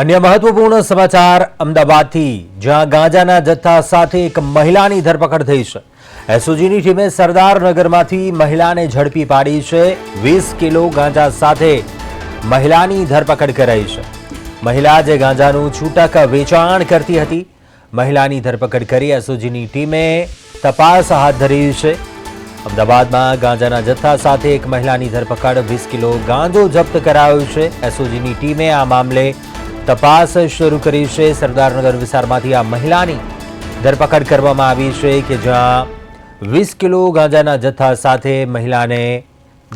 અન્ય મહત્વપૂર્ણ સમાચાર અમદાવાદથી, જ્યાં ગાંજાના જથ્થા સાથે એક મહિલાની ધરપકડ થઈ છે. એસઓજીની ટીમે સરદારનગરમાંથી મહિલાને ઝડપી પાડી છે. વીસ કિલો ગાંજા સાથે મહિલાની ધરપકડ કરાઈ છે. મહિલા જે ગાંજાનું છૂટક વેચાણ કરતી હતી, મહિલાની ધરપકડ કરી એસઓજીની ટીમે તપાસ હાથ ધરી છે. અમદાવાદમાં ગાંજાના જથ્થા સાથે એક મહિલાની ધરપકડ, વીસ કિલો ગાંજો જપ્ત કરાયો છે. એસઓજીની ટીમે આ મામલે તપાસ શરૂ કરી છે સરદારનગર વિસ્તારમાંથી આ મહિલાની. ધરપકડ કરવામાં આવી છે કે જ્યાં વીસ કિલો ગાંજાના જથ્થા સાથે મહિલાને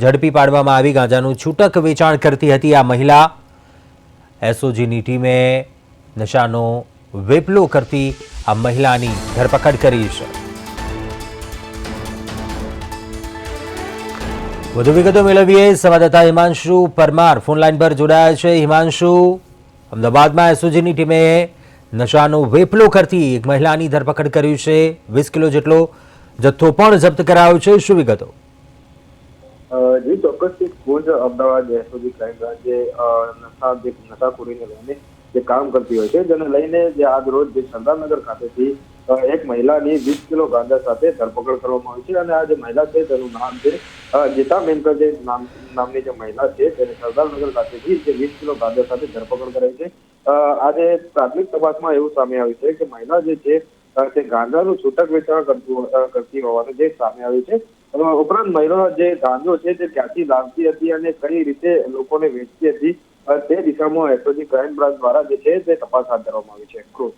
ઝડપી પાડવામાં આવી. ગાંજાનું છૂટક વેચાણ કરતી હતી આ મહિલા. એસઓજીની ટીમે નશાનો વેપલો કરતી આ મહિલાની ધરપકડ કરી છે. વધુ વિગતો મેળવીએ. સંવાદદાતા હિમાંશુ પરમાર ફોનલાઈન પર જોડાયા છે. હિમાંશુ અમદાવાદમાં એસઓજીની ટીમે નશાનો વેપલો કરતી એક મહિલાની ધરપકડ કરી છે. વીસ કિલો જેટલો જથ્થો પણ જપ્ત કરાયો છે. શું વિગતો? જી ચોક્કસથી ખુદ અમદાવાદ એસઓજી ક્રાઇમ બ્રાન્ચ નશા, જે નશાખોરીને લઈને જે કામ કરતી હોય છે, જેને લઈને જે આજ રોજ જે સરદારનગર ખાતેથી એક મહિલાની વીસ કિલો ગાંજા સાથે ધરપકડ કરવામાં આવી છે અને આ જે મહિલા છે તેનું નામ છે ગીતા મેનકર જે નામ, નામની જે મહિલા છે તેને સરદારનગર ખાતેથી જે વીસ કિલો ગાંજા સાથે ધરપકડ કરાઈ છે. આજે પ્રાથમિક તપાસમાં એવું સામે આવ્યું છે કે મહિલા જે છે તે ગાંજાનું છૂટક વેચાણ કરતું કરતી હોવાનું જે સામે આવ્યું છે. ઉપરાંત મહિલા જે ગાંજો છે તે ક્યાંથી લાવતી હતી અને કઈ રીતે લોકોને વેચતી હતી તે દિશામાં એસઓજી ક્રાઇમ બ્રાન્ચ દ્વારા જે છે તે તપાસ હાથ ધરવામાં આવી છે. ક્રોધ